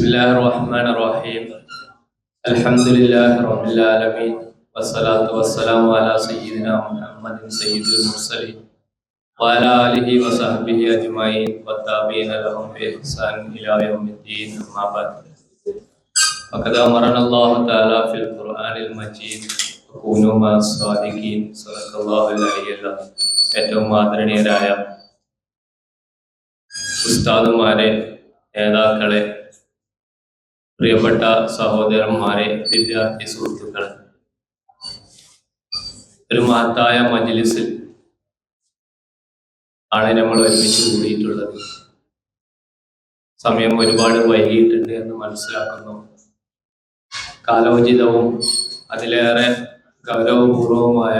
بسم الله الرحمن الرحيم الحمد لله رب العالمين والصلاة والسلام على سيدنا محمد سيد المرسلين وعلى آله وصحبه أجمعين والتابعين لهم بإحسان إلى يوم الدين أما بعد فقد أمرنا الله تعالى في القرآن المجيد وكونوا مع الصادقين صدق الله العلي العظيم ഏറ്റവും ആദരണീയരായ ഉസ്താദുമാരെ നേതാക്കളെ പ്രിയപ്പെട്ട സഹോദരന്മാരെ വിദ്യാർത്ഥി സുഹൃത്തുക്കളെ. ഒരു മഹത്തായ മജ്ലിസിൽ ആണ് നമ്മൾ ഒരുമിച്ച് കൂടിയിട്ടുള്ളത്. സമയം ഒരുപാട് വൈകിയിട്ടുണ്ട് എന്ന് മനസ്സിലാക്കുന്നു. കാലോചിതവും അതിലേറെ ഗൗരവപൂർവമായ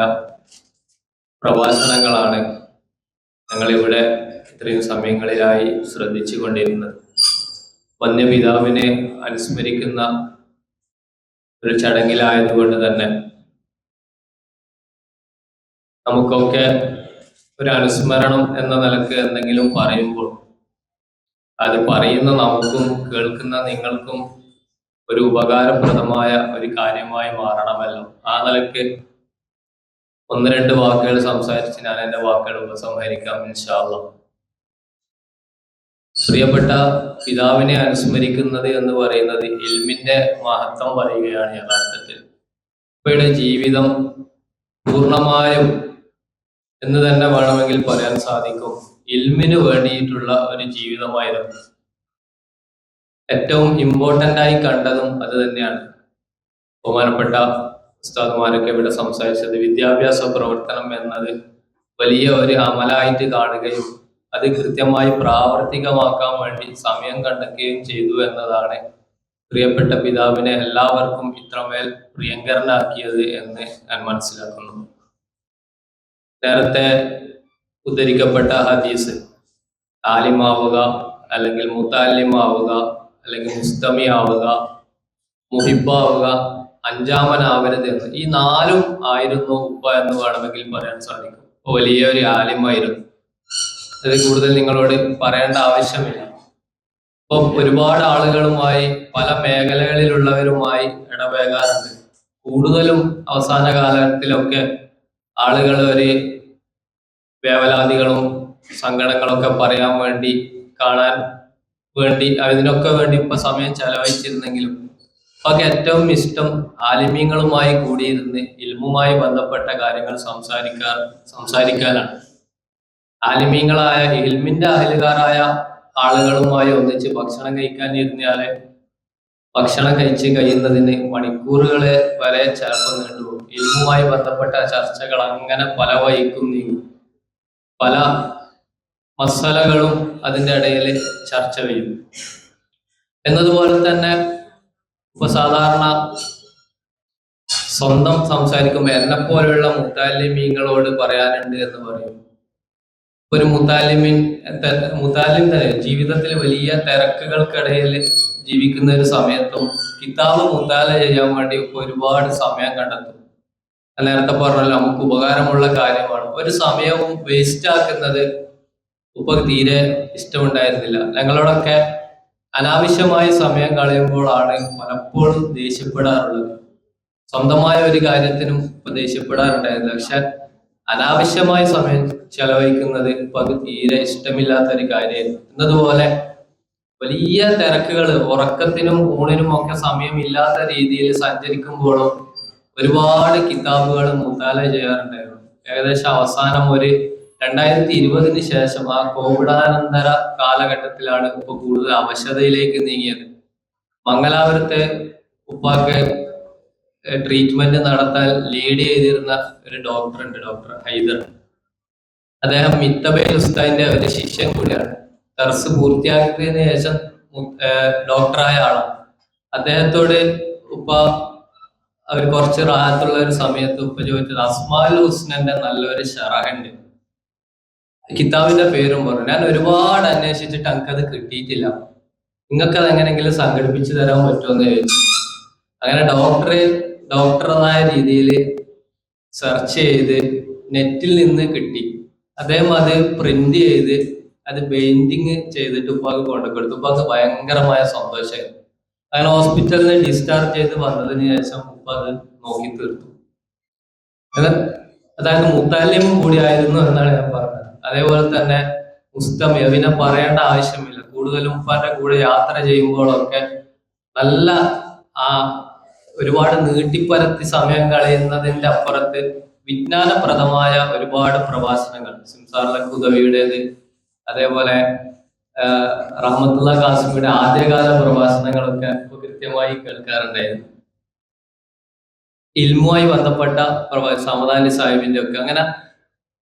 പ്രഭാഷണങ്ങളാണ് ഞങ്ങളിവിടെ ഇത്രയും സമയങ്ങളിലായി ശ്രദ്ധിച്ചു കൊണ്ടിരുന്നത് വന്യപിതാവിനെ അനുസ്മരിക്കുന്ന ഒരു ചടങ്ങിലായതുകൊണ്ട് തന്നെ നമുക്കൊക്കെ ഒരു അനുസ്മരണം എന്ന നിലയ്ക്ക് എന്തെങ്കിലും പറയുമ്പോൾ അത് പറയുന്ന നമുക്കും കേൾക്കുന്ന നിങ്ങൾക്കും ഒരു ഉപകാരപ്രദമായ ഒരു കാര്യമായി മാറണമല്ലോ. ആ നിലയ്ക്ക് ഒന്ന് രണ്ട് വാക്കുകൾ സംസാരിച്ച് ഞാൻ എന്റെ വാക്കുകൾ ഉപസംഹരിക്കാം ഇൻഷാല്ല പ്രിയപ്പെട്ട പിതാവിനെ അനുസ്മരിക്കുന്നത് എന്ന് പറയുന്നത് ഇൽമിന്റെ മഹത്വം പറയുകയാണ് യഥാർത്ഥത്തിൽ. ഉപ്പയുടെ ജീവിതം പൂർണമായും എന്ന് തന്നെ വേണമെങ്കിൽ പറയാൻ സാധിക്കും. ഇൽമിന് വേണ്ടിയിട്ടുള്ള ഒരു ജീവിതമായിരുന്നു. ഏറ്റവും ഇമ്പോർട്ടന്റ് ആയി കണ്ടതും അത് തന്നെയാണ്. ബഹുമാനപ്പെട്ട ഉസ്താദുമാരൊക്കെ ഇവിടെ സംസാരിച്ചത് വിദ്യാഭ്യാസ പ്രവർത്തനം എന്നത് വലിയ ഒരു അമലായിട്ട് കാണുകയും അത് കൃത്യമായി പ്രാവർത്തികമാക്കാൻ വേണ്ടി സമയം കണ്ടെത്തുകയും ചെയ്തു എന്നതാണ് പ്രിയപ്പെട്ട പിതാവിനെ എല്ലാവർക്കും ഇത്രമേൽ പ്രിയങ്കരനാക്കിയത് എന്ന് ഞാൻ മനസ്സിലാക്കുന്നു. നേരത്തെ ഉദ്ധരിക്കപ്പെട്ട ഹദീസ് താലിമാവുക അല്ലെങ്കിൽ മുത്താലിമാവുക അല്ലെങ്കിൽ മുസ്തമി ആവുക മുഹിബാവുക അഞ്ചാമനാവരുത് എന്ന് ഈ നാലും ആയിരുന്നു ഉപ്പ എന്ന് വേണമെങ്കിൽ പറയാൻ സാധിക്കും. വലിയൊരു ആലിമായിരുന്നു. അത് കൂടുതൽ നിങ്ങളോട് പറയേണ്ട ആവശ്യമില്ല. ഇപ്പൊ ഒരുപാട് ആളുകളുമായി പല മേഖലകളിലുള്ളവരുമായി ഇടപഴകാറുണ്ട്. കൂടുതലും അവസാന കാലത്തിലൊക്കെ ആളുകൾ ഒരു വേവലാതികളും സങ്കടങ്ങളൊക്കെ പറയാൻ വേണ്ടി കാണാൻ വേണ്ടി അതിനൊക്കെ വേണ്ടി ഇപ്പൊ സമയം ചെലവഴിച്ചിരുന്നെങ്കിലും ഒക്കെ ഏറ്റവും ഇഷ്ടം ആലിമ്യങ്ങളുമായി കൂടിയിരുന്ന് ഇൽമുമായി ബന്ധപ്പെട്ട കാര്യങ്ങൾ സംസാരിക്കാൻ സംസാരിക്കാനാണ് ആലിമീങ്ങളായ ഇൽമിന്റെ അഹലുകാരായ ആളുകളുമായി ഒന്നിച്ച് ഭക്ഷണം കഴിക്കാൻ ഇരുന്നാൽ ഭക്ഷണം കഴിച്ച് കഴിയുന്നതിന് മണിക്കൂറുകളെ വരെ ചിലപ്പോൾ നീണ്ടുപോകും ഇൽമുമായി ബന്ധപ്പെട്ട ചർച്ചകൾ അങ്ങനെ പല വഴിക്കും നീങ്ങും. പല മസാലകളും അതിന്റെ ഇടയിൽ ചർച്ച ചെയ്യും. എന്നതുപോലെ തന്നെ ഇപ്പൊ സാധാരണ സ്വന്തം സംസാരിക്കുമ്പോൾ എന്നെ പോലെയുള്ള മുത്താലിമീങ്ങളോട് പറയാനുണ്ട് എന്ന് പറയും. ഒരു മുത്താലിമിൻ മുത്താലിം തന്നെ ജീവിതത്തിൽ വലിയ തിരക്കുകൾക്കിടയിൽ ജീവിക്കുന്ന ഒരു സമയത്തും കിതാബ് മുത്താല ചെയ്യാൻ വേണ്ടി ഒരുപാട് സമയം കണ്ടെത്തും. നേരത്തെ പറഞ്ഞല്ലോ നമുക്ക് ഉപകാരമുള്ള കാര്യമാണ്. ഒരു സമയവും വേസ്റ്റ് ആക്കുന്നത് ഉപ്പ തീരെ ഇഷ്ടമുണ്ടായിരുന്നില്ല. ഞങ്ങളോടൊക്കെ അനാവശ്യമായ സമയം കളയുമ്പോഴാണ് പലപ്പോഴും ദേഷ്യപ്പെടാറുള്ളത്. സ്വന്തമായ ഒരു കാര്യത്തിനും ഇപ്പൊ ദേഷ്യപ്പെടാറുണ്ടായിരുന്നില്ല. പക്ഷെ അനാവശ്യമായ സമയം ചെലവഴിക്കുന്നത് ഇപ്പൊ അത് തീരെ ഇഷ്ടമില്ലാത്ത ഒരു കാര്യം. എന്നതുപോലെ വലിയ തിരക്കുകൾ ഉറക്കത്തിനും ഊണിനും ഒക്കെ സമയമില്ലാത്ത രീതിയിൽ സഞ്ചരിക്കുമ്പോഴും ഒരുപാട് കിതാബുകൾ മുത്താല ചെയ്യാറുണ്ടായിരുന്നു ഏകദേശം അവസാനം ഒരു രണ്ടായിരത്തി ഇരുപതിന് ശേഷം ആ കോവിഡാനന്തര കാലഘട്ടത്തിലാണ് ഇപ്പൊ കൂടുതൽ അവശതയിലേക്ക് നീങ്ങിയത്. മംഗലാപുരത്തെ ഉപ്പാക്ക് ട്രീറ്റ്മെന്റ് നടത്താൻ ലീഡ് ചെയ്തിരുന്ന ഒരു ഡോക്ടർ ഉണ്ട് ഡോക്ടർ ഹൈദർ. അദ്ദേഹം മിത്തബൈൽ ഉസ്താദിന്റെ ഒരു ശിഷ്യൻ കൂടിയാണ്. ദർസ് പൂർത്തിയാക്കിയതിനു ശേഷം ഡോക്ടറായ ആളാണ്. അദ്ദേഹത്തോട് ഉപ്പ അവർ കുറച്ച് റാഹത്തുള്ള ഒരു സമയത്ത് ഉപ്പ ചോദിച്ചത് അസ്മാൽ ഹുസ്നന്റെ നല്ലൊരു ഷറഹുണ്ട് കിതാബിന്റെ പേരും പറഞ്ഞു. ഞാൻ ഒരുപാട് അന്വേഷിച്ചിട്ട് എനിക്കത് കിട്ടിയിട്ടില്ല. നിങ്ങൾക്ക് അത് എങ്ങനെയെങ്കിലും സംഘടിപ്പിച്ചു തരാൻ പറ്റുമെന്ന് ചോദിച്ചു. അങ്ങനെ ഡോക്ടർ ഡോക്ടറായ രീതിയിൽ സെർച്ച് ചെയ്ത് നെറ്റിൽ നിന്ന് കിട്ടി. അദ്ദേഹം അത് പ്രിന്റ് ചെയ്ത് അത് പെയിന്റിങ് ചെയ്തിട്ട് ഉപ്പാക്ക് കൊണ്ടു കൊടുത്തു ഉപ്പാക്ക് ഭയങ്കരമായ സന്തോഷമായിരുന്നു അങ്ങനെ ഹോസ്പിറ്റലിൽ ഡിസ്ചാർജ് ചെയ്ത് വന്നതിന് ശേഷം ഉപ്പ അത് നോക്കി തീർത്തു. അത്? അതായത് മുത്താലിം കൂടിയായിരുന്നു എന്നാണ് ഞാൻ പറഞ്ഞത്. അതേപോലെ തന്നെ മുസ്തമിയ പിന്നെ പറയേണ്ട ആവശ്യമില്ല. കൂടുതലും ഉപ്പാന്റെ കൂടെ യാത്ര ചെയ്യുമ്പോഴൊക്കെ നല്ല ആ ഒരുപാട് നീട്ടിപ്പരത്തി സമയം കളയുന്നതിന്റെ അപ്പുറത്ത് വിജ്ഞാനപ്രദമായ ഒരുപാട് പ്രഭാഷണങ്ങൾ. സിംസാർ ലഖുദവിയുടേത് അതേപോലെ റഹ്മത്തുള്ള കാസിമിയുടെ ആദ്യകാല പ്രഭാഷണങ്ങളൊക്കെ കൃത്യമായി കേൾക്കാറുണ്ടായിരുന്നു. ഇൽമുമായി ബന്ധപ്പെട്ട പ്രഭ- സമദാനി സാഹിബിന്റെ ഒക്കെ. അങ്ങനെ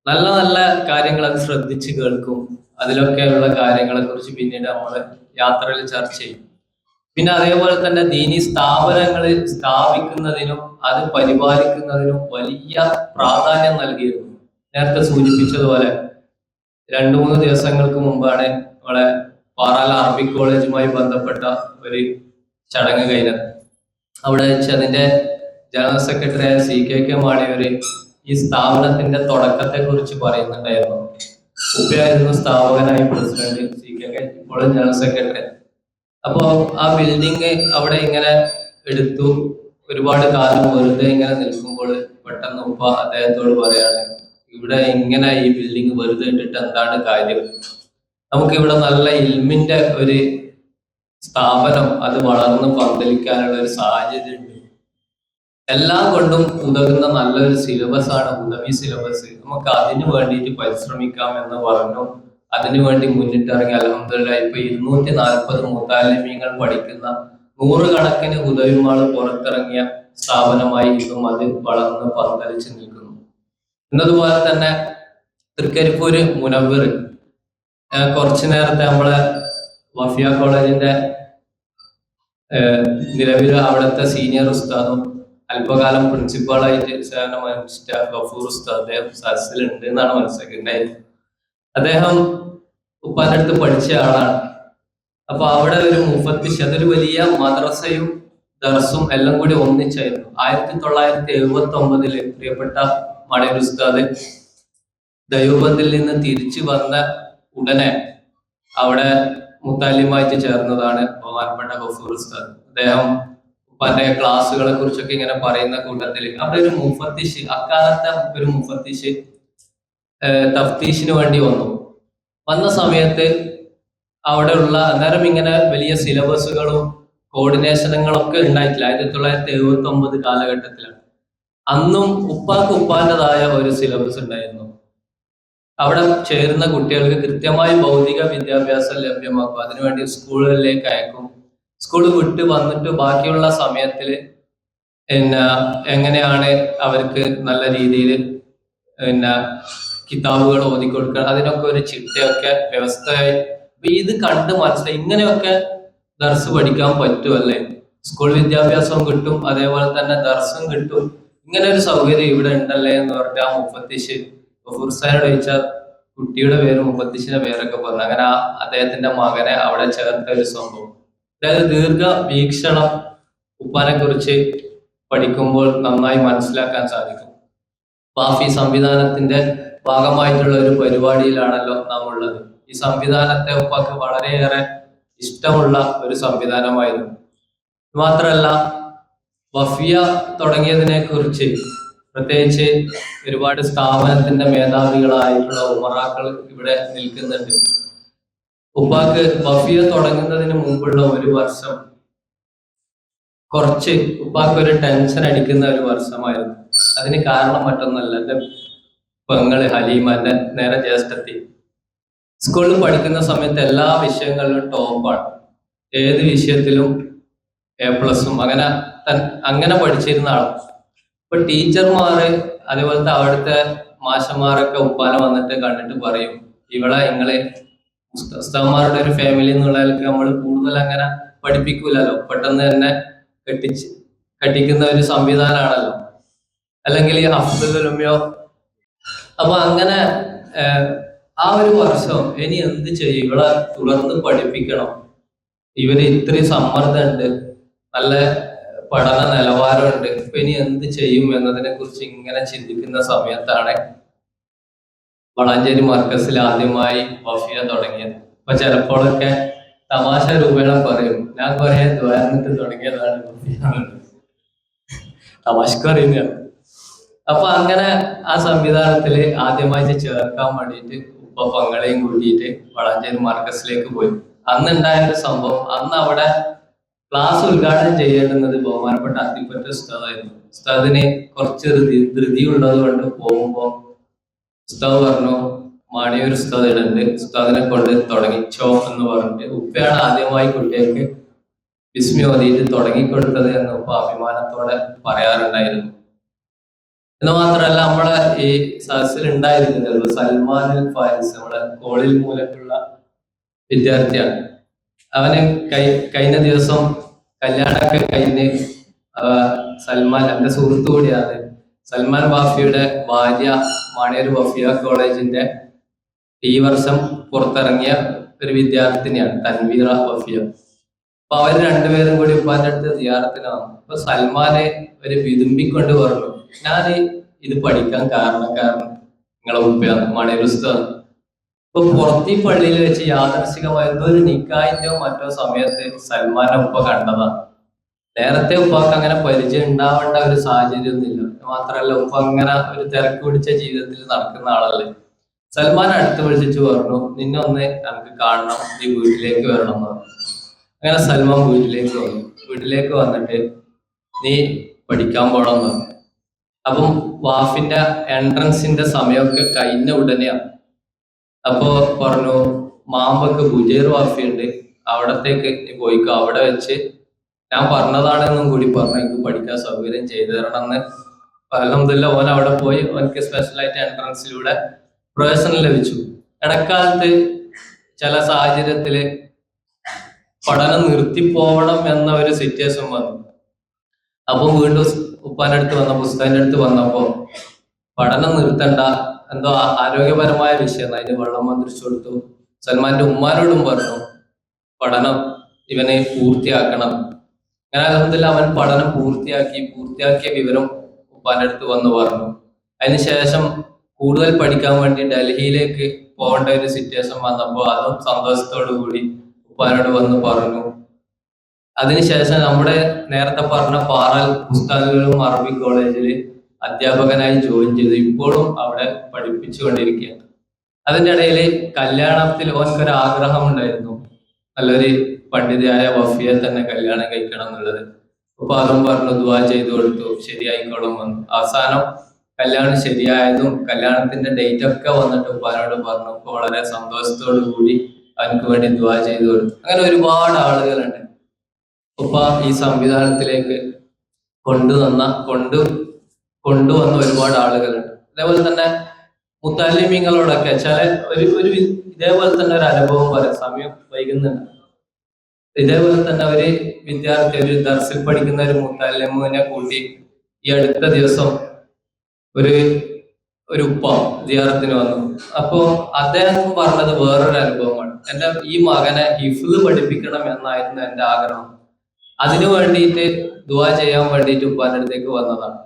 നല്ല നല്ല കാര്യങ്ങൾ അത് ശ്രദ്ധിച്ച് കേൾക്കും. അതിലൊക്കെയുള്ള കാര്യങ്ങളെ കുറിച്ച് പിന്നീട് നമ്മൾ യാത്രയിൽ ചർച്ച ചെയ്യും. പിന്നെ അതേപോലെ തന്നെ ദീനി സ്ഥാപനങ്ങൾ സ്ഥാപിക്കുന്നതിനും അത് പരിപാലിക്കുന്നതിനും വലിയ പ്രാധാന്യം നൽകിയിരുന്നു. നേരത്തെ സൂചിപ്പിച്ചതുപോലെ രണ്ടു മൂന്ന് ദിവസങ്ങൾക്ക് മുമ്പാണ് നമ്മളെ പാറാല അറബി കോളേജുമായി ബന്ധപ്പെട്ട ഒരു ചടങ്ങ് കഴിഞ്ഞത്. അവിടെ വെച്ച് അതിന്റെ ജനറൽ സെക്രട്ടറിയായ സി കെ കെ മാണിയവര് ഈ സ്ഥാപനത്തിന്റെ തുടക്കത്തെ കുറിച്ച് പറയുന്നുണ്ടായിരുന്നു. ഉപ്പയായിരുന്നു സ്ഥാപകനായി പ്രസിഡന്റ് സി കെ കെ ഇപ്പോഴും ജനറൽ സെക്രട്ടറി. അപ്പോ ആ ബിൽഡിങ് അവിടെ ഇങ്ങനെ എടുത്തു. ഒരുപാട് കാലം വെറുതെ ഇങ്ങനെ നിൽക്കുമ്പോൾ പെട്ടെന്ന് ഉപ്പ അദ്ദേഹത്തോട് പറയാണ് ഇവിടെ ഇങ്ങനെ ഈ ബിൽഡിങ് വെറുതെ ഇട്ടിട്ട് എന്താണ് കാര്യം? നമുക്ക് ഇവിടെ നല്ല ഇൽമിന്റെ ഒരു സ്ഥാപനം അത് വളർന്ന് പന്തലിക്കാനുള്ള ഒരു സാഹചര്യം ഉണ്ട്. എല്ലാം കൊണ്ടും ഉതകുന്ന നല്ലൊരു സിലബസ് ആണ് ഉദവി സിലബസ് നമുക്ക് അതിനു വേണ്ടിയിട്ട് പരിശ്രമിക്കാം എന്ന് പറഞ്ഞു. അതിനു വേണ്ടി മുന്നിട്ടിറങ്ങി. അലഹമില്ല ഇപ്പൊ ഇരുന്നൂറ്റി നാൽപ്പത് മുത്താലിമീങ്ങൾ പഠിക്കുന്ന നൂറുകണക്കിന് ഉദവിമാൾ പുറത്തിറങ്ങിയ സ്ഥാപനമായി ഇന്നും അത് വളർന്ന് പന്തലിച്ച് നിൽക്കുന്നു. എന്നതുപോലെ തന്നെ തൃക്കരിപ്പൂര് മുനവർ കുറച്ചു നേരത്തെ നമ്മളെ വഫിയ കോളേജിന്റെ നിലവിൽ അവിടുത്തെ സീനിയർ ഉസ്താദും അല്പകാലം പ്രിൻസിപ്പാളായിട്ട് സേവനം അനുഷ്ഠിച്ച ഗഫൂർ ഉസ്താദ് സദസ്സിലുണ്ട് എന്നാണ് മനസ്സിലാക്കിയിട്ടുണ്ടായത്. അദ്ദേഹം ഉപ്പാന്റെ അടുത്ത് പഠിച്ച ആളാണ്. അപ്പൊ അവിടെ ഒരു മുഫത്തിഷ് അതൊരു വലിയ മദ്രസയും ദർസും എല്ലാം കൂടി ഒന്നിച്ചായിരുന്നു. ആയിരത്തി തൊള്ളായിരത്തി എഴുപത്തി ഒമ്പതിൽ പ്രിയപ്പെട്ട മടയൂർ ഉസ്താദ് നിന്ന് തിരിച്ചു വന്ന ഉടനെ അവിടെ മുത്താലിമായിട്ട് ചേർന്നതാണ് ബഹുമാനപ്പെട്ട ഗഫൂർ ഉസ്താദ്. അദ്ദേഹം ഉപ്പാന്റെ ക്ലാസ്സുകളെ കുറിച്ചൊക്കെ ഇങ്ങനെ പറയുന്ന കൂട്ടത്തിൽ അവിടെ ഒരു മുഫത്തിഷ് അക്കാലത്തെ ഒരു മുഫത്തിഷ് തഫ്തീഷിന് വേണ്ടി വന്നു. വന്ന സമയത്ത് അവിടെയുള്ള അന്നേരം ഇങ്ങനെ വലിയ സിലബസുകളും കോർഡിനേഷനുകളൊക്കെ ഉണ്ടായിട്ടില്ല. ആയിരത്തി തൊള്ളായിരത്തി എഴുപത്തി ഒമ്പത് കാലഘട്ടത്തിലാണ്. അന്നും ഉപ്പാക്ക് ഉപ്പാന്റെതായ ഒരു സിലബസ് ഉണ്ടായിരുന്നു. അവിടെ ചേരുന്ന കുട്ടികൾക്ക് കൃത്യമായി ഭൗതിക വിദ്യാഭ്യാസം ലഭ്യമാക്കും. അതിനുവേണ്ടി സ്കൂളുകളിലേക്ക് അയക്കും. സ്കൂൾ വിട്ട് വന്നിട്ട് ബാക്കിയുള്ള സമയത്തിൽ പിന്നെ എങ്ങനെയാണ് അവർക്ക് നല്ല രീതിയിൽ പിന്നെ കിതാബുകൾ ഓതിക്കൊടുക്കുക അതിനൊക്കെ ഒരു ചിട്ടയൊക്കെ വ്യവസ്ഥയായി. ഇത് കണ്ട് മനസ്സിലായി. ഇങ്ങനെയൊക്കെ ദർസ് പഠിക്കാൻ പറ്റുമല്ലേ സ്കൂൾ വിദ്യാഭ്യാസവും കിട്ടും അതേപോലെ തന്നെ ദർസും കിട്ടും. ഇങ്ങനെ ഒരു സൗകര്യം ഇവിടെ ഉണ്ടല്ലേ എന്ന് പറഞ്ഞിട്ട് ആ മുപ്പത്തിശ് ഫുർസാനോട് ചോദിച്ചാൽ കുട്ടിയുടെ പേര് മുപ്പത്തിശിന്റെ പേരൊക്കെ പറഞ്ഞു. അങ്ങനെ ആ അദ്ദേഹത്തിന്റെ മകനെ അവിടെ ചേർത്ത ഒരു സംഭവം. അതായത് ദീർഘ വീക്ഷണം ഉപ്പാനെ കുറിച്ച് പഠിക്കുമ്പോൾ നന്നായി മനസ്സിലാക്കാൻ സാധിക്കും. ബാഫി സംവിധാനത്തിന്റെ ഭാഗമായിട്ടുള്ള ഒരു പരിപാടിയിലാണല്ലോ നാം ഉള്ളത് ഈ സംവിധാനത്തെ ഉപ്പാക്ക് വളരെയേറെ ഇഷ്ടമുള്ള ഒരു സംവിധാനമായിരുന്നു. മാത്രമല്ല വഫിയ തുടങ്ങിയതിനെ കുറിച്ച് പ്രത്യേകിച്ച് ഒരുപാട് സ്ഥാപനത്തിന്റെ മേധാവികളായിട്ടുള്ള ഉമറാക്കൾ ഇവിടെ നിൽക്കുന്നുണ്ട്. ഉപ്പാക്ക് വഫിയ തുടങ്ങുന്നതിന് മുമ്പുള്ള ഒരു വർഷം കുറച്ച് ഉപ്പാക്ക് ഒരു ടെൻഷൻ അടിക്കുന്ന ഒരു വർഷമായിരുന്നു. അതിന് കാരണം മറ്റൊന്നല്ല എന്റെ പെങ്ങൾ ഹലീമ എന്റെ നേരെ ജ്യേഷ്ഠത്തി സ്കൂളിൽ പഠിക്കുന്ന സമയത്ത് എല്ലാ വിഷയങ്ങളിലും ടോപ്പാണ് ഏത് വിഷയത്തിലും എ പ്ലസും അങ്ങനെ അങ്ങനെ പഠിച്ചിരുന്ന ആളാണ് ഇപ്പൊ ടീച്ചർമാർ അതേപോലത്തെ അവിടുത്തെ മാഷന്മാരൊക്കെ ഉപ്പാല വന്നിട്ട് കണ്ടിട്ട് പറയും ഇവിടെ നിങ്ങൾ ഉസ്ത- ഒരു ഫാമിലി എന്നുള്ളതിലൊക്കെ നമ്മൾ കൂടുതൽ അങ്ങനെ പഠിപ്പിക്കൂലല്ലോ. പെട്ടെന്ന് തന്നെ കെട്ടിച്ച് കെട്ടിക്കുന്ന ഒരു സംവിധാനമാണല്ലോ അല്ലെങ്കിൽ ഹഫ്ദുലുമയോ അപ്പൊ അങ്ങനെ ആ ഒരു വർഷം ഇനി എന്ത് ചെയ്യും? ഇവളെ തുടർന്ന് പഠിപ്പിക്കണം. ഇവർ ഇത്രയും സമ്മർദ്ദമുണ്ട്. നല്ല പഠന നിലവാരമുണ്ട്. ഇപ്പൊ ഇനി എന്ത് ചെയ്യും എന്നതിനെ കുറിച്ച് ഇങ്ങനെ ചിന്തിക്കുന്ന സമയത്താണ് വളാഞ്ചേരി മർക്കസിൽ ആദ്യമായി വഫിയ തുടങ്ങിയത്. അപ്പൊ ചിലപ്പോഴൊക്കെ തമാശ രൂപേണ പറയും. ഞാൻ കുറെ ദ്വാരന്നിട്ട് തുടങ്ങിയതാണ് തമാശക്ക് അപ്പൊ അങ്ങനെ ആ സംവിധാനത്തിൽ ആദ്യമായിട്ട് ചേർക്കാൻ വേണ്ടിയിട്ട് ഉപ്പ പങ്ങളെയും കൂട്ടിയിട്ട് വളാഞ്ചേരി മാർക്കസിലേക്ക് പോയി. അന്ന് ഉണ്ടായ ഒരു സംഭവം അന്ന് അവിടെ ക്ലാസ് ഉദ്ഘാടനം ചെയ്യേണ്ടുന്നത് ബഹുമാനപ്പെട്ട അത്തിപ്പറ്റ ഉസ്താദായിരുന്നു. ഉസ്താദിന് കുറച്ച് ധൃതി ഉള്ളത് കൊണ്ട് പോകുമ്പോ ഉസ്താദ് പറഞ്ഞു മാണിയൂർ ഉസ്താദ് ഇടണ്ട് ഉസ്താദിനെ കൊണ്ട് തുടങ്ങിച്ചോ എന്ന് പറഞ്ഞിട്ട് ഉപ്പയാണ് ആദ്യമായി കുട്ടികൾക്ക് വിസ്മി ഓതിയിട്ട് തുടങ്ങിക്കൊടുത്തത് എന്ന് ഉപ്പ അഭിമാനത്തോടെ പറയാറുണ്ടായിരുന്നു. എന്ന് മാത്രമല്ല നമ്മളെ ഈ സദസ്സിൽ ഉണ്ടായിരുന്നല്ലോ സൽമാൻ ഫാരിസ് നമ്മളെ കോളിൽ മൂലക്കുള്ള വിദ്യാർത്ഥിയാണ്. അവന് കൈ കഴിഞ്ഞ ദിവസം കല്യാണമൊക്കെ കഴിഞ്ഞ് സൽമാൻ എന്റെ സുഹൃത്തു കൂടിയാണ്. സൽമാൻ ബാഫിയുടെ ഭാര്യ മാണിയർ ബഫിയ കോളേജിന്റെ ഈ വർഷം പുറത്തിറങ്ങിയ ഒരു വിദ്യാർത്ഥിനിയാണ് തൻവീറ ബഫിയ അപ്പൊ അവർ രണ്ടുപേരും കൂടി ഉപ്പാന്റെ അടുത്ത് സിയാറത്തിനാണ് അപ്പൊ സൽമാനെ ഒരു വിതുമ്പിക്കൊണ്ട് പറഞ്ഞു ഞാൻ ഇത് പഠിക്കാൻ കാരണക്കാരൻ നിങ്ങളെ ഉപ്പയാണ് മണിയർ ഉസ്താദ്. ഇപ്പൊ പുറത്തീ പള്ളിയിൽ വെച്ച് യാദർശികമായ ഒരു നിക്കായിന്റെയോ മറ്റോ സമയത്ത് സൽമാനെ ഉപ്പ കണ്ടതാണ് നേരത്തെ ഉപ്പാക്ക് അങ്ങനെ പരിചയം ഉണ്ടാവേണ്ട ഒരു സാഹചര്യം ഒന്നുമില്ല മാത്രല്ല ഉപ്പ അങ്ങനെ ഒരു തിരക്ക് പിടിച്ച ജീവിതത്തിൽ നടക്കുന്ന ആളല്ലേ. സൽമാൻ അടുത്ത് വിളിച്ചു പറഞ്ഞു നിന്നെ ഒന്ന് എനിക്ക് കാണണം നീ വീട്ടിലേക്ക് വരണം എന്ന് പറഞ്ഞു. അങ്ങനെ സൽമാൻ വീട്ടിലേക്ക് വന്നു. വീട്ടിലേക്ക് വന്നിട്ട് നീ പഠിക്കാൻ പോണം എന്ന് പറഞ്ഞു. അപ്പം വാഫിന്റെ എൻട്രൻസിന്റെ സമയമൊക്കെ കഴിഞ്ഞ ഉടനെയാണ് അപ്പോ പറഞ്ഞു മാമ്പക്ക് ബുജേർ വാഫിയുണ്ട്. അവിടത്തേക്ക് പോയിക്കോ. അവിടെ വെച്ച് ഞാൻ പറഞ്ഞതാണെന്നും കൂടി പറഞ്ഞു. എനിക്ക് പഠിക്കാൻ സൗകര്യം ചെയ്തു തരണം എന്ന് അലഹമില്ല ഓൻ അവിടെ പോയി. ഓനക്ക് സ്പെഷ്യലായിട്ട് എൻട്രൻസിലൂടെ പ്രവേശനം ലഭിച്ചു. ഇടക്കാലത്ത് ചില സാഹചര്യത്തിൽ പഠനം നിർത്തിപ്പോവണം എന്ന ഒരു സിറ്റുവേഷൻ വന്നു. അപ്പൊ വീണ്ടും ഉപ്പാന്റെ അടുത്ത് വന്നപ്പോ ഉസ്താന്റെ അടുത്ത് വന്നപ്പോ പഠനം നിർത്തണ്ട എന്തോ ആരോഗ്യപരമായ വിഷയം അതിന് വെള്ളം മന്ത്രിച്ചു കൊടുത്തു. സൽമാന്റെ ഉമ്മാനോടും പറഞ്ഞു പഠനം ഇവനെ പൂർത്തിയാക്കണം. അങ്ങനെ അലഹമില്ല അവൻ പഠനം പൂർത്തിയാക്കി പൂർത്തിയാക്കിയ വിവരം ഉപ്പാന്റെ അടുത്ത് വന്ന് പറഞ്ഞു. അതിനുശേഷം കൂടുതൽ പഠിക്കാൻ വേണ്ടി ഡൽഹിയിലേക്ക് പോകേണ്ട ഒരു സിറ്റുവേഷൻ വന്നപ്പോൾ അതും സന്തോഷത്തോടു കൂടി ഉപ്പാനോട് വന്ന് പറഞ്ഞു. അതിനുശേഷം നമ്മുടെ നേരത്തെ പറഞ്ഞ പാറൽ പുസ്തകങ്ങളും അറബി കോളേജിൽ അധ്യാപകനായി ജോയിൻ ചെയ്തു. ഇപ്പോഴും അവിടെ പഠിപ്പിച്ചുകൊണ്ടിരിക്കുകയാണ്. അതിന്റെ ഇടയിൽ കല്യാണത്തിൽ ഓനക്കൊരു ആഗ്രഹം ഉണ്ടായിരുന്നു നല്ലൊരു പണ്ഡിതയായ വഫിയെ തന്നെ കല്യാണം കഴിക്കണം എന്നുള്ളത്. അപ്പൊ അതും പറഞ്ഞു ദുവാ ചെയ്തു കൊടുത്തു ശരിയായിക്കോളും വന്നു അവസാനം കല്യാണം ശരിയായതും കല്യാണത്തിന്റെ ഡേറ്റ് ഒക്കെ വന്നിട്ട് ഉപ്പാനോട് പറഞ്ഞു വളരെ സന്തോഷത്തോടു കൂടി അവനക്ക് വേണ്ടി ദുവാ ചെയ്തു കൊടുത്തു. അങ്ങനെ ഒരുപാട് ആളുകളുണ്ട്. ഉപ്പ ഈ സംവിധാനത്തിലേക്ക് കൊണ്ടുവന്ന കൊണ്ടു കൊണ്ടുവന്ന ഒരുപാട് ആളുകളുണ്ട്. അതേപോലെ തന്നെ മുത്താലിമീങ്ങളോടൊക്കെ ചില ഒരു ഒരു ഇതേപോലെ തന്നെ ഒരു അനുഭവം പറയാം. സമയം വൈകുന്നുണ്ട്. ഇതേപോലെ തന്നെ ഒരു വിദ്യാർത്ഥി ഒരു ദർസിൽ പഠിക്കുന്ന ഒരു മുത്താലിമിനെ കൂട്ടി ഈ അടുത്ത ദിവസം ഒരു ഒരു ഉപ്പ സിയാറത്തിന് വന്നു. അപ്പോ അദ്ദേഹം പറഞ്ഞത് വേറൊരു അനുഭവമാണ്. എന്റെ ഈ മകനെ ഹിഫ്ല് പഠിപ്പിക്കണം എന്നായിരുന്നു എന്റെ ആഗ്രഹം. അതിനു വേണ്ടിയിട്ട് ദുവാ ചെയ്യാൻ വേണ്ടിയിട്ട് ഉപ്പാന്റെ അടുത്തേക്ക് വന്നതാണ്.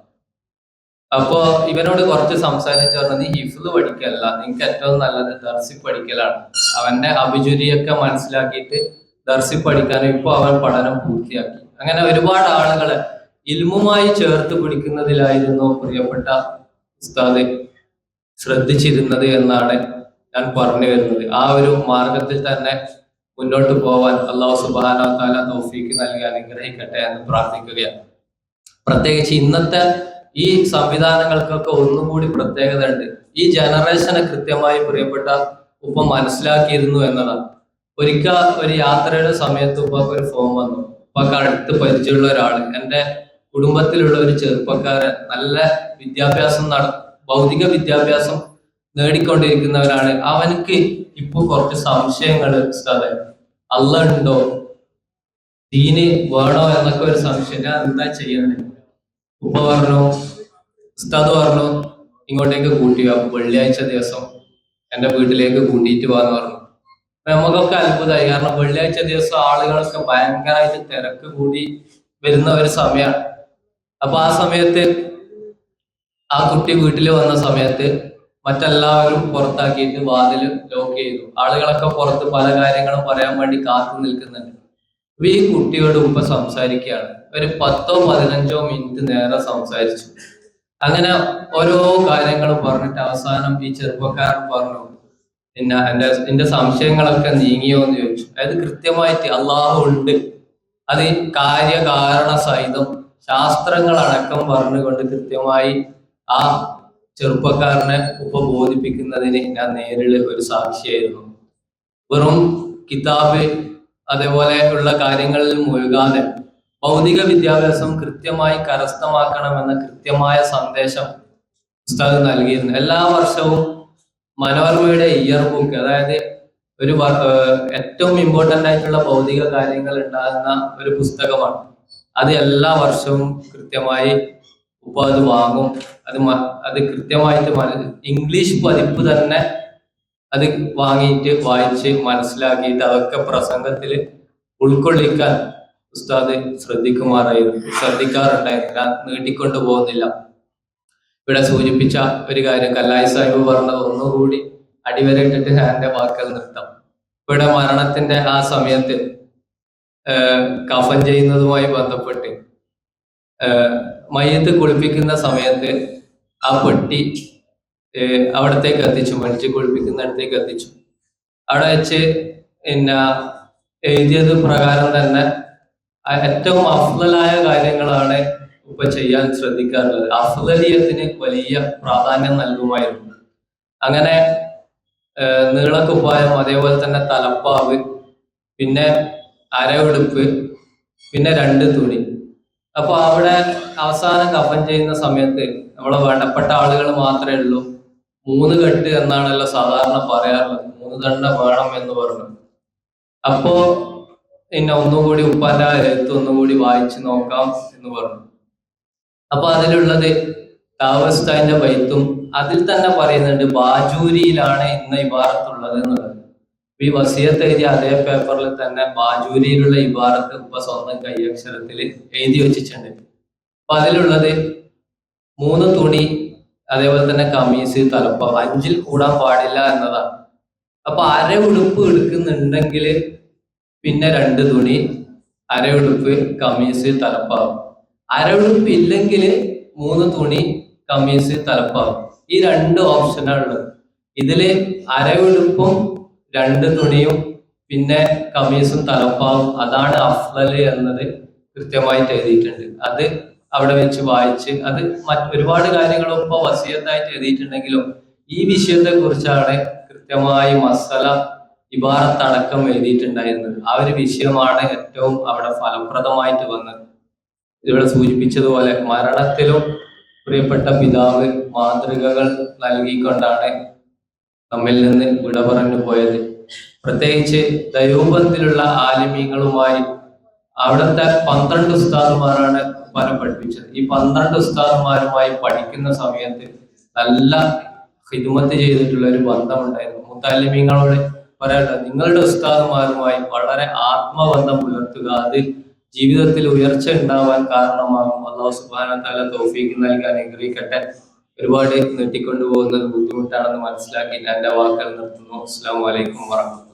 അപ്പോ ഇവനോട് കുറച്ച് സംസാരിച്ചു പറഞ്ഞാൽ നീ ഹിഫ്ല് പഠിക്കല്ല നിനക്ക് ഏറ്റവും നല്ലത് ദർസി പഠിക്കലാണ്. അവന്റെ അഭിചുരിയൊക്കെ മനസ്സിലാക്കിയിട്ട് ദർസി പഠിക്കാനും ഇപ്പൊ അവൻ പഠനം പൂർത്തിയാക്കി. അങ്ങനെ ഒരുപാട് ആളുകളെ ഇൽമുമായി ചേർത്ത് പിടിക്കുന്നതിലായിരുന്നു പ്രിയപ്പെട്ട ഉസ്താദ് ശ്രദ്ധിച്ചിരുന്നത് എന്നാണ് ഞാൻ പറഞ്ഞു വരുന്നത്. ആ ഒരു മാർഗത്തിൽ തന്നെ മുന്നോട്ട് പോവാൻ അള്ളാഹു സുബാന താല നൽകി അനുഗ്രഹിക്കട്ടെ എന്ന് പ്രാർത്ഥിക്കുകയാണ്. പ്രത്യേകിച്ച് ഇന്നത്തെ ഈ സംവിധാനങ്ങൾക്കൊക്കെ ഒന്നുകൂടി പ്രത്യേകത ഉണ്ട് ഈ ജനറേഷനെ കൃത്യമായി പ്രിയപ്പെട്ട ഉപ്പ മനസ്സിലാക്കിയിരുന്നു എന്നതാണ്. ഒരിക്കൽ ഒരു യാത്രയുടെ സമയത്ത് ഉപ്പക്ക് ഒരു ഫോൺ വന്നു. ഉപ്പക്ക് അടുത്ത് പരിചയമുള്ള ഒരാൾ എന്റെ കുടുംബത്തിലുള്ള ഒരു ചെറുപ്പക്കാരൻ നല്ല വിദ്യാഭ്യാസം നട ഭൗതിക വിദ്യാഭ്യാസം നേടിക്കൊണ്ടിരിക്കുന്നവരാണ് അവനക്ക് ഇപ്പൊ കുറച്ച് സംശയങ്ങൾ ഉസ്താദെ. അല്ല ഉണ്ടോ ദീന് വേണോ എന്നൊക്കെ ഒരു സംശയം. ഞാൻ എന്താ ചെയ്യണേ? ഉപ്പ പറഞ്ഞു? ഉസ്താദ് പറഞ്ഞു? ഇങ്ങോട്ടേക്ക് കൂട്ടിയ വെള്ളിയാഴ്ച ദിവസം എന്റെ വീട്ടിലേക്ക് കൂട്ടിയിട്ട് പോകാന്ന് പറഞ്ഞു. നമുക്കൊക്കെ അത്ഭുതമായി. കാരണം വെള്ളിയാഴ്ച ദിവസം ആളുകളൊക്കെ ഭയങ്കരമായിട്ട് തിരക്ക് കൂടി വരുന്ന ഒരു സമയമാണ് അപ്പൊ ആ സമയത്ത് ആ കുട്ടി വീട്ടിൽ വന്ന സമയത്ത് മറ്റെല്ലാവരും പുറത്താക്കിയിട്ട് വാതിൽ ലോക്ക് ചെയ്തു. ആളുകളൊക്കെ പുറത്ത് പല കാര്യങ്ങളും പറയാൻ വേണ്ടി കാത്തു നിൽക്കുന്നുണ്ട്. അപ്പൊ ഈ കുട്ടിയോട് ഉപ്പ സംസാരിക്കുകയാണ്. ഒരു പത്തോ പതിനഞ്ചോ മിനിറ്റ് നേരെ സംസാരിച്ചു. അങ്ങനെ ഓരോ കാര്യങ്ങൾ പറഞ്ഞിട്ട് അവസാനം ഈ ചെറുപ്പക്കാരൻ പറഞ്ഞു പിന്നെ എന്റെ എന്റെ സംശയങ്ങളൊക്കെ നീങ്ങിയോ എന്ന് ചോദിച്ചു. അതായത് കൃത്യമായിട്ട് അള്ളാഹു ഉണ്ട്. അത് കാര്യകാരണ സഹിതം ശാസ്ത്രങ്ങളടക്കം പറഞ്ഞുകൊണ്ട് കൃത്യമായി ആ ചെറുപ്പക്കാരനെ ഉപബോധിപ്പിക്കുന്നതിന് ഞാൻ നേരിൽ ഒരു സാക്ഷിയായിരുന്നു. വെറും കിതാബ് അതേപോലെ ഉള്ള കാര്യങ്ങളിൽ മുഴുകാതെ ഭൗതിക വിദ്യാഭ്യാസം കൃത്യമായി കരസ്ഥമാക്കണമെന്ന കൃത്യമായ സന്ദേശം പുസ്തകം നൽകിയിരുന്നു. എല്ലാ വർഷവും മനോരമയുടെ ഇയർ ബുക്ക് അതായത് ഒരു ഏറ്റവും ഇമ്പോർട്ടന്റ് ആയിട്ടുള്ള ഭൗതിക കാര്യങ്ങൾ ഉണ്ടാകുന്ന ഒരു പുസ്തകമാണ്. അത് എല്ലാ വർഷവും കൃത്യമായി ഉപ്പ അത് വാങ്ങും. അത് അത് കൃത്യമായിട്ട് ഇംഗ്ലീഷ് പതിപ്പ് തന്നെ അത് വാങ്ങിയിട്ട് വായിച്ച് മനസ്സിലാക്കിയിട്ട് അതൊക്കെ പ്രസംഗത്തിൽ ഉൾക്കൊള്ളിക്കാൻ ഉസ്താദ് ശ്രദ്ധിക്കുമാറായിരുന്നു. ശ്രദ്ധിക്കാറുണ്ടായിരുന്നില്ല. നീട്ടിക്കൊണ്ടു പോകുന്നില്ല. ഇവിടെ സൂചിപ്പിച്ച ഒരു കാര്യം കല്ലായി സാഹിബ് പറഞ്ഞത് ഒന്നുകൂടി അടിവരയിട്ടിട്ട് എന്റെ വാക്കുകൾ നിർത്താം. ഇവിടെ മരണത്തിന്റെ ആ സമയത്ത് കഫൻ ചെയ്യുന്നതുമായി ബന്ധപ്പെട്ട് മയ്യത്ത് കുളിപ്പിക്കുന്ന സമയത്ത് ആ പെട്ടി അവിടത്തേക്ക് എത്തിച്ചു മരിച്ച് കുളിപ്പിക്കുന്നിടത്തേക്ക് എത്തിച്ചു. അവിടെ വെച്ച് പിന്നെ എഴുതിയത് പ്രകാരം തന്നെ ഏറ്റവും അഫ്ലലായ കാര്യങ്ങളാണ് ഇപ്പൊ ചെയ്യാൻ ശ്രദ്ധിക്കാറുള്ളത്. അഫ്ലലിയത്തിന് വലിയ പ്രാധാന്യം നൽകുമായിരുന്നു. അങ്ങനെ നീളക്കുപ്പായം അതേപോലെ തന്നെ തലപ്പാവ് പിന്നെ അരവെടുപ്പ് പിന്നെ രണ്ട് തുണി. അപ്പൊ അവിടെ അവസാനം കഫൻ ചെയ്യുന്ന സമയത്ത് നമ്മളെ വേണ്ടപ്പെട്ട ആളുകൾ മാത്രമേ ഉള്ളൂ. മൂന്ന് കെട്ട് എന്നാണല്ലോ സാധാരണ പറയാറുള്ളത്. മൂന്ന് തണ്ട വേണം എന്ന് പറഞ്ഞു. അപ്പോ പിന്നെ ഒന്നുകൂടി ഉപ്പാന്റെ എഴുത്ത് ഒന്നുകൂടി വായിച്ചു നോക്കാം എന്ന് പറഞ്ഞു. അപ്പൊ അതിലുള്ളത് താവസ്താന്റെ ബൈത്തും അതിൽ തന്നെ പറയുന്നുണ്ട് ബാജൂരിയിലാണ് ഇന്ന് ഇബാറത്തുള്ളത് എന്നുള്ളത്. ഈ വസിയത്ത് എഴുതിയ അതേ പേപ്പറിൽ തന്നെ ബാജൂരിയിലുള്ള ഇബാറത്ത് ഉപ്പ സ്വന്തം കൈയക്ഷരത്തിൽ എഴുതി വെച്ചിട്ടുണ്ട്. അപ്പൊ അതിലുള്ളത് മൂന്ന് തുണി അതേപോലെ തന്നെ കമീസ് തലപ്പ അഞ്ചിൽ കൂടാൻ പാടില്ല എന്നതാണ്. അപ്പൊ അര ഉടുപ്പ് എടുക്കുന്നുണ്ടെങ്കിൽ പിന്നെ രണ്ട് തുണി അര ഉടുപ്പ് കമീസ് തലപ്പാവും അര ഉടുപ്പ് ഇല്ലെങ്കിൽ മൂന്ന് തുണി കമീസ് തലപ്പാവും ഈ രണ്ട് ഓപ്ഷനാണ് ഉള്ളത്. ഇതിൽ അര ഉടുപ്പും രണ്ട് തുണിയും പിന്നെ കമീസും തലപ്പാവും. അതാണ് അഫ്ലല് എന്നത് കൃത്യമായിട്ട് എഴുതിയിട്ടുണ്ട്. അത് അവിടെ വെച്ച് വായിച്ച് അത് ഒരുപാട് കാര്യങ്ങൾ ഇപ്പൊ വസീയത്തായിട്ട് എഴുതിയിട്ടുണ്ടെങ്കിലും ഈ വിഷയത്തെ കുറിച്ചാണ് കൃത്യമായി മസല ഇബാറത്തടക്കം എഴുതിയിട്ടുണ്ടായിരുന്നത്. ആ ഒരു വിഷയമാണ് ഏറ്റവും അവിടെ ഫലപ്രദമായിട്ട് വന്നത്. ഇവിടെ സൂചിപ്പിച്ചതുപോലെ മരണത്തിലും പ്രിയപ്പെട്ട പിതാവ് മാതൃകകൾ നൽകിക്കൊണ്ടാണ് നമ്മിൽ നിന്ന് വിട പറഞ്ഞു പോയത്. പ്രത്യേകിച്ച് ദൈവബന്ധത്തിലുള്ള ആലിമീങ്ങളുമായി അവിടുത്തെ പന്ത്രണ്ട് ഉസ്താദുമാരാണ് പല പഠിപ്പിച്ചത്. ഈ പന്ത്രണ്ട് ഉസ്താദുമാരുമായി പഠിക്കുന്ന സമയത്ത് നല്ല ഹിദ്മത്ത് ചെയ്തിട്ടുള്ള ഒരു ബന്ധമുണ്ടായിരുന്നു. മുത്താലിമീങ്ങളോട് പറയട്ടെ നിങ്ങളുടെ ഉസ്താദുമാരുമായി വളരെ ആത്മബന്ധം പുലർത്തുക. അത് ജീവിതത്തിൽ ഉയർച്ച ഉണ്ടാവാൻ കാരണമാകും. അള്ളാഹു സുബാന തല തോഫീക്ക് നൽകാൻ അനുഗ്രഹിക്കട്ടെ. ഒരുപാട് നീട്ടിക്കൊണ്ടു പോകുന്നത് ബുദ്ധിമുട്ടാണെന്ന് മനസ്സിലാക്കി എന്റെ വാക്കുകൾ നിർത്തുന്നു. അസ്സാം വലൈക്കും വാഹമത്തുള്ള